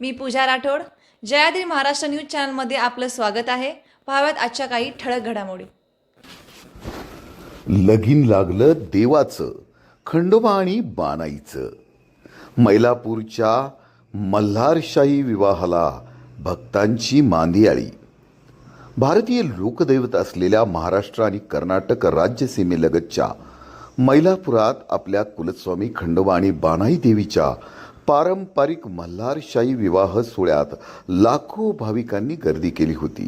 मी पूजा Rathod. Jayadri Maharashtra news चॅनलमध्ये आपलं स्वागत आहे. पाहाव्यात आजच्या काही ठळक घडामोडी. लगीन लागलं देवाचं खंडोबा आणि बानाईचं मैलापूरच्या मल्हारशाही विवाहाला भक्तांची मांदियाळी. भारतीय लोकदैवत असलेल्या महाराष्ट्र आणि कर्नाटक राज्यसीमेलगतच्या मैलापुरात आपल्या कुलस्वामी खंडोबा आणि बानाई देवीच्या पारंपरिक मल्हारशाही विवाह सोहळ्यात लाखो भाविकांनी गर्दी केली होती.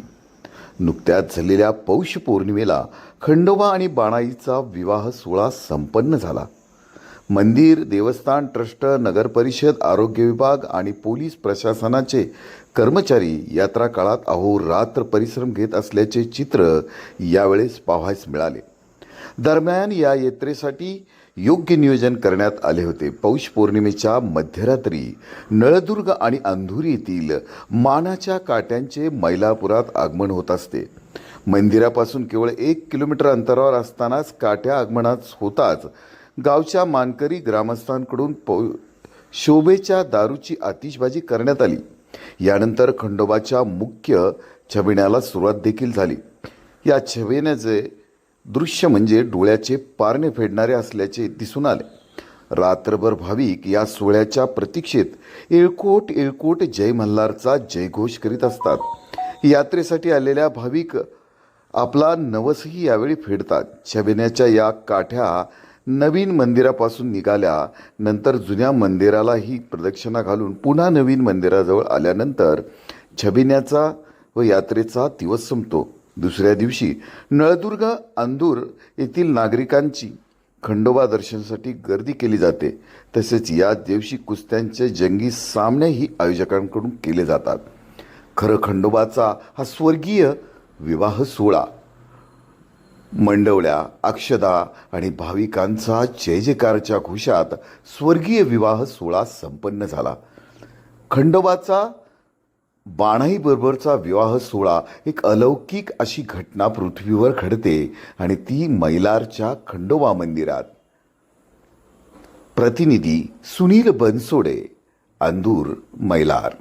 नुकत्याच झालेल्या पौष पौर्णिमेला खंडोबा आणि बाणाईचा विवाह सोहळा संपन्न झाला. मंदिर देवस्थान ट्रस्ट नगरपरिषद आरोग्य विभाग आणि पोलीस प्रशासनाचे कर्मचारी यात्रा काळात अहोरात्र परिश्रम घेत असल्याचे चित्र यावेळेस पाहायस मिळाले. दरम्यान या यात्रेसाठी योग्य नियोजन करण्यात आले होते. पौष पौर्णिमेच्या मध्यरात्री नळदुर्ग आणि अंधुरी येथील मानाच्या काट्यांचे मैलापुरात आगमन होत असते. मंदिरापासून केवळ एक किलोमीटर अंतरावर असतानाच काट्या आगमनात होताच गावच्या मानकरी ग्रामस्थांकडून पौ शोभेच्या दारूची आतिषबाजी करण्यात आली. यानंतर खंडोबाच्या मुख्य छबिण्याला सुरुवात देखील झाली. या छबिण्याचे दृश्य म्हणजे डोळ्याचे पारणे फेडणारे असल्याचे दिसून आले. रात्रभर भाविक या सोहळ्याच्या प्रतीक्षेत येळकोट येळकोट जय मल्हारचा जयघोष करीत असतात. यात्रेसाठी आलेल्या भाविक आपला नवसही यावेळी फेडतात. छबिण्याच्या या काठ्या नवीन मंदिरापासून निघाल्या नंतर जुन्या मंदिरालाही प्रदक्षिणा घालून पुन्हा नवीन मंदिराजवळ आल्यानंतर छबिण्याचा व यात्रेचा दिवस संपतो. दुसऱ्या दिवशी नळदुर्ग अंदूर येथील नागरिकांची खंडोबा दर्शनासाठी गर्दी केली जाते. तसेच या दिवशी कुस्त्यांचे जंगी सामनेही आयोजकांकडून केले जातात. खरं खंडोबाचा हा स्वर्गीय विवाह सोहळा. मंडवल्या अक्षदा आणि भाविकांचा जय जयकारच्या घोषात स्वर्गीय विवाह सोहळा संपन्न झाला. खंडोबाचा बाणाई बरोबरचा विवाह सोहळा एक अलौकिक अशी घटना पृथ्वीवर घडते आणि ती मैलारच्या खंडोबा मंदिरात. प्रतिनिधी सुनील बनसोडे अंदूर मैलार.